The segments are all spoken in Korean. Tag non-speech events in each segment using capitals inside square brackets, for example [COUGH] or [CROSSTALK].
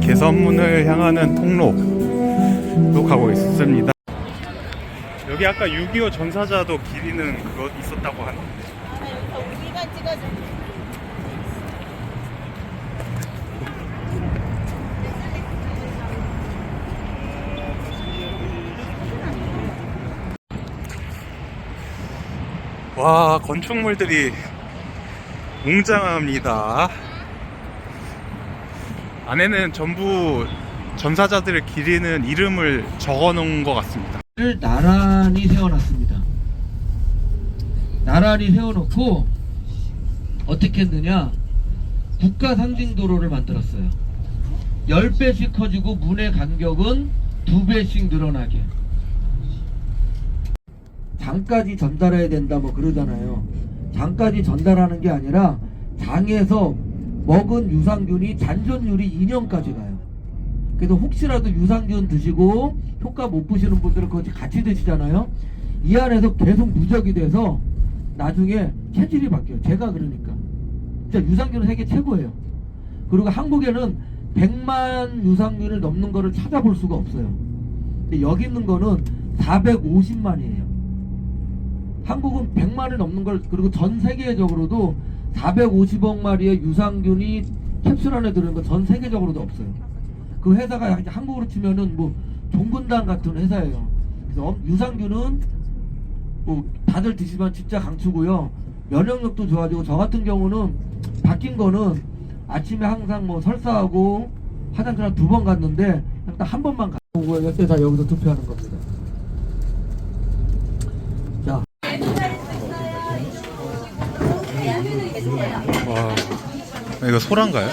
개선문을 향하는 통로로 가고 있습니다. 여기 아까 6.25 전사자도 기리는 그거 있었다고 하는데. 와 건축물들이 웅장합니다. 안에는 전부 전사자들을 기리는 이름을 적어 놓은 것 같습니다. 를 나란히 세워놨습니다. 나란히 세워놓고 어떻게 했느냐 국가 상징 도로를 만들었어요. 10배씩 커지고 문의 간격은 2배씩 늘어나게 장까지 전달해야 된다 뭐 그러잖아요. 장까지 전달하는 게 아니라 장에서 먹은 유산균이 잔존율이 2년까지 가요. 그래서 혹시라도 유산균 드시고 효과 못 보시는 분들은 그거 같이 드시잖아요. 이 안에서 계속 누적이 돼서 나중에 체질이 바뀌어요. 제가 그러니까. 진짜 유산균은 세계 최고예요. 그리고 한국에는 100만 유산균을 넘는 거를 찾아볼 수가 없어요. 근데 여기 있는 거는 450만이에요. 한국은 100만을 넘는 걸 그리고 전 세계적으로도 450억 마리의 유산균이 캡슐 안에 들어있는 거전 세계적으로도 없어요. 그 회사가 한국으로 치면은 뭐 종근당 같은 회사예요. 그래서 엄- 유산균은 뭐 다들 드시면 진짜 강추고요. 면역력도 좋아지고 저 같은 경우는 바뀐 거는 아침에 항상 뭐 설사하고 화장실 한 두 번 갔는데 딱 한 번만 가고 이때 다 여기서 투표하는 겁니다. 자, 와 이거 소란가요?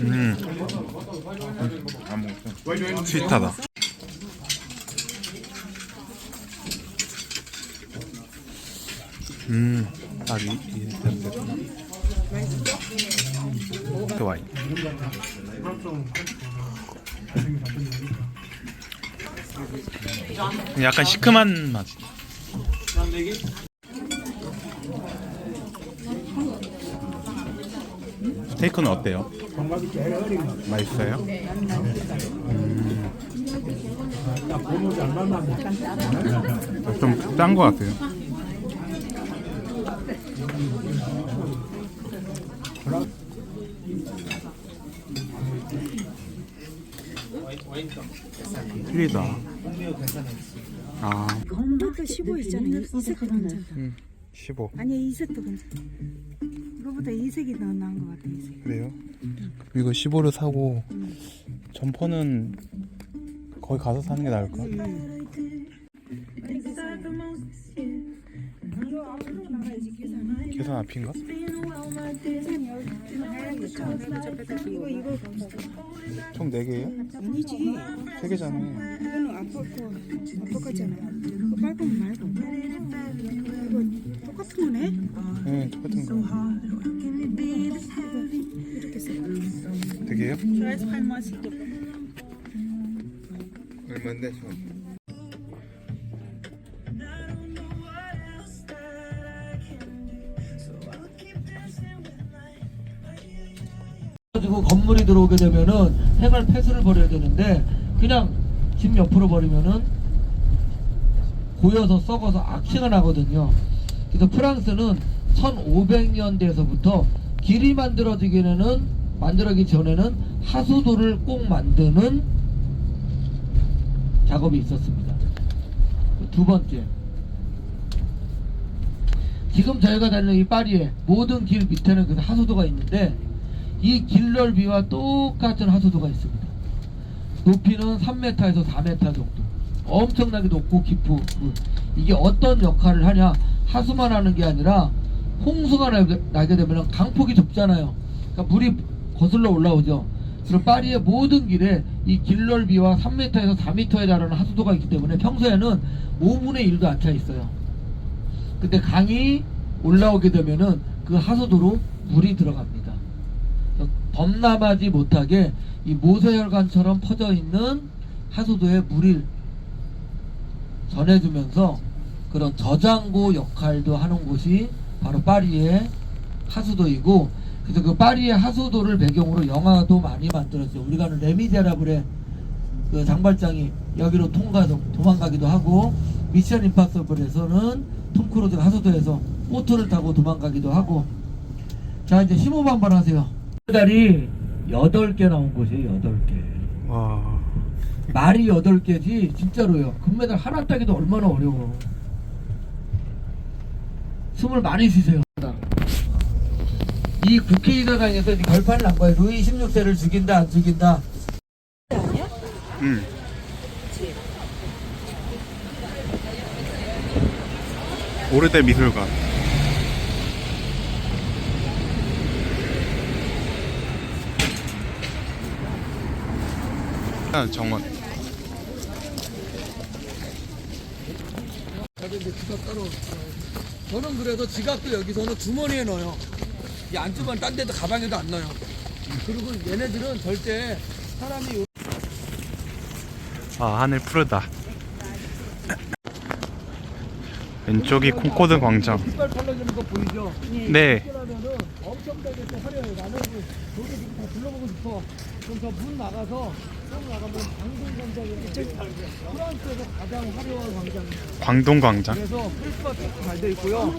음. 스윗하다. 음, 딱 이, 이 됐구 나. 그 와인. 약간 시큼한 맛. 스테이크는 어때요? 맛있어요? 음. 좀짠 것 같아요. 틀리다. 아, 이것도 15 있잖아요. 이 색도 괜찮다. 음, 15. 아니 이 색도 괜찮다. 이거보다 이 색이 더 나은 것 같아. 이 색. 그래요? 이거 15를 사고 점퍼는 거기 가서 사는 게 나을까? 계산 앞인가? 이거 이거 총 4개예요? 아니지. 3개잖아요. 이거는 앞거 앞거 거잖아. 이거 빨간 말고. 이거 똑같은 거네. 네, 똑같은 거. 이렇게 써. 4개예요? 그래서 할 맛이 또. 얼마인데, 저? 가지고 건물이 들어오게 되면은 생활 폐수를 버려야 되는데 그냥 집 옆으로 버리면은 고여서 썩어서 악취가 나거든요. 그래서 프랑스는 1500년대에서부터 길이 만들어지기에는 만들어지기 전에는 하수도를 꼭 만드는 작업이 있었습니다. 두 번째. 지금 저희가 다니는 이 파리에 모든 길 밑에는 그 하수도가 있는데 이 길 넓이와 똑같은 하수도가 있습니다. 높이는 3m에서 4m 정도. 엄청나게 높고 깊고 이게 어떤 역할을 하냐? 하수만 하는 게 아니라 홍수가 나게, 되면 강폭이 좁잖아요. 그러니까 물이 거슬러 올라오죠. 그럼 파리의 모든 길에 이 길 넓이와 3m에서 4m에 달하는 하수도가 있기 때문에 평소에는 5분의 1도 안 차 있어요. 근데 강이 올라오게 되면은 그 하수도로 물이 들어갑니다. 범람하지 못하게 이 모세혈관처럼 퍼져 있는 하수도에 물을 전해주면서 그런 저장고 역할도 하는 곳이 바로 파리의 하수도이고 그래서 그 파리의 하수도를 배경으로 영화도 많이 만들었어요. 우리가 아는 레미제라블의 그 장발장이 여기로 통과해서 도망가기도 하고 미션 임파서블에서는 톰 크루즈가 하수도에서 보트를 타고 도망가기도 하고 자 이제 한번 하세요. 달이 8개 나온 곳이에요. 8개. 와. 말이 8개지 진짜로요. 금메달 하나 따기도 얼마나 어려워. 숨을 많이 쉬세요. 이 국회의사당에서 이 결판을 난 거예요. 루이 16세를 죽인다 안 죽인다. 음. 오르대 미술관. 아, 정원. 이제 지갑 따로. 저는 그래서 지갑도 여기서는 주머니에 넣어요. 이 안주만 딴 데도 가방에도 안 넣어요. 그리고 얘네들은 절대 사람이 아, 하늘 푸르다. 왼쪽이 콩코드 광장. 신발 팔려주는 거 보이죠? 네. 그러면은 엄청나게 또 화려해요. 나는 그 저기 지금 다 둘러보고 싶어. 그럼 저 문 나가서 쭉 나가면 프랑스에서 가장 화려한 광장이에요. 광동 광장. 그래서 크리스마스 잘돼 있고요.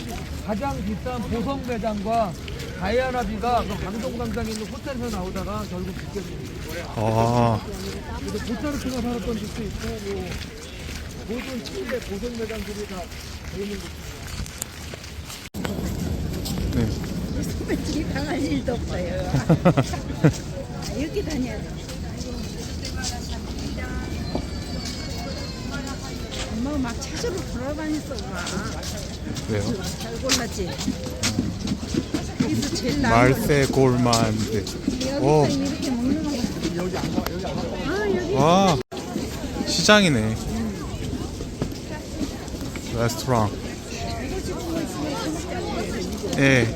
가장 비싼 보석 매장과 다이아나 비가 그 방송광장에 있는 호텔에서 나오다가 결국 죽게 됩니다. 아, 그래서 보타르크가 살았던 집도 있고 뭐 모든 칠레 보석 매장들이 다 있는 곳. 네. 배치기 당할 일도 없어요. [LAUGHS] 이렇게 다녀야 돼. 막 찾으러 돌아다녔어, 막. 왜요? 잘 골랐지? 여기서 제일 나은 거. 말세 골만드. 여기서 오. 이렇게 먹는 거. 아, 여기 와, 시장이네. 레스토랑. 예.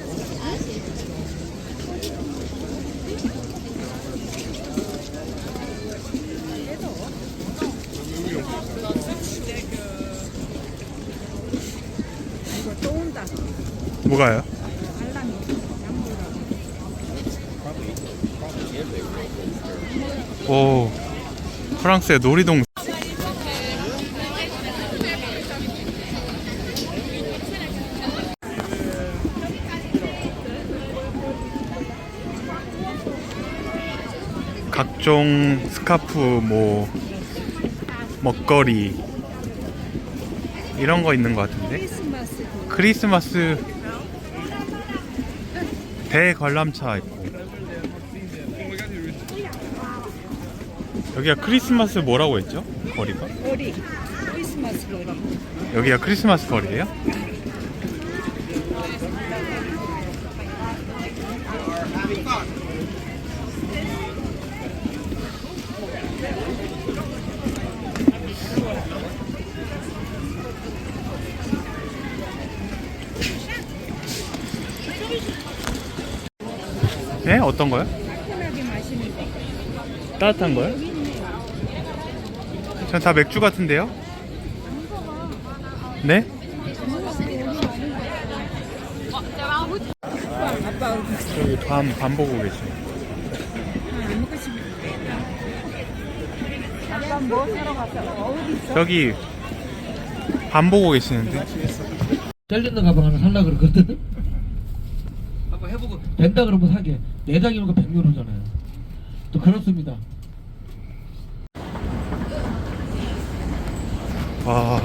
이거 또 온다. 뭐가요? 오, 프랑스의 놀이동. 각종 스카프, 뭐 먹거리 이런 거 있는 것 같은데. 크리스마스 그 크리스마스 대관람차 있고 여기가 크리스마스 뭐라고 했죠? 거리가? 거리. 크리스마스 거리. 여기가 크리스마스 거리예요? 어떤 거요? 편하게 마시는 거. 따뜻한 거요? 전 다 맥주 같은데요? 네? 여기 밤, 밤 보고 있어? 여기 밤 보고 계시는데? 셀린더 가방 하나 살라 그러거든. 한번 해보고 된다 그러면 사게. 네 장이면 그 100유로잖아요. 또 그렇습니다. 와.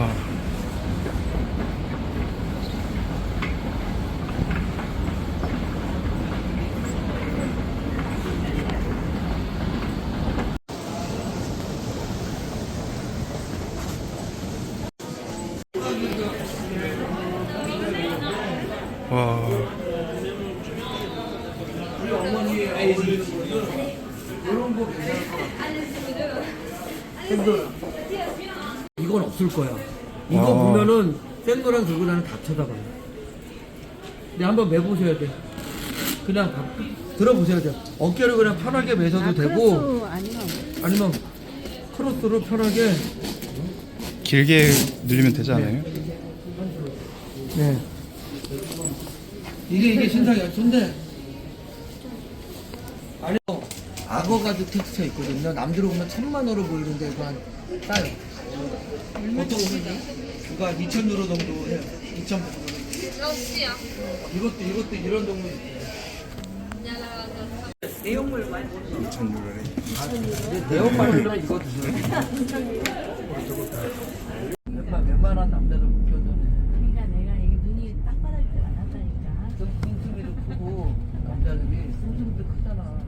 와. 우리 어머니의 아이디 이건 없을 거야 이거 와. 보면은 샌도랑 들고 다니는 다 쳐다봐요 근데 한번 매보셔야 돼 그냥 가- 들어보셔야 돼 어깨를 그냥 편하게 매셔도 되고 아니면 아니면 크로스로 편하게 길게 늘리면 되지 않아요? 네. 이게 이게 신상이야. 근데 아니 악어 가죽 텍스처 있거든요. 남들로 보면 천만 원으로 보이는데 그거 한 싸요. 보통 한 2천 유로 정도 해요. 2천 몇시야? 이것도 이것도 이런 정도. 근데 내용만으로 이거 드셔요. 웬만, 웬만한 남자들 못 견뎌내. 그러니까 내가 이게 눈이 딱 받을 때가 났다니까. 좀 뚱뚱이도 크고 남자들이 뚱뚱이도 크잖아.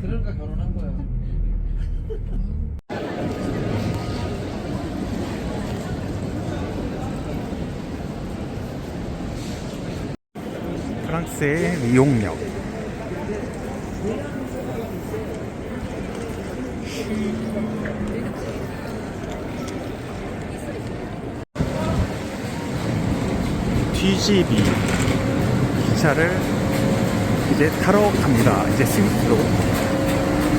그러니까 결혼한 거야. 프랑스의 리옹역. TGV 기차를 이제 타러 갑니다. 이제 스위스로.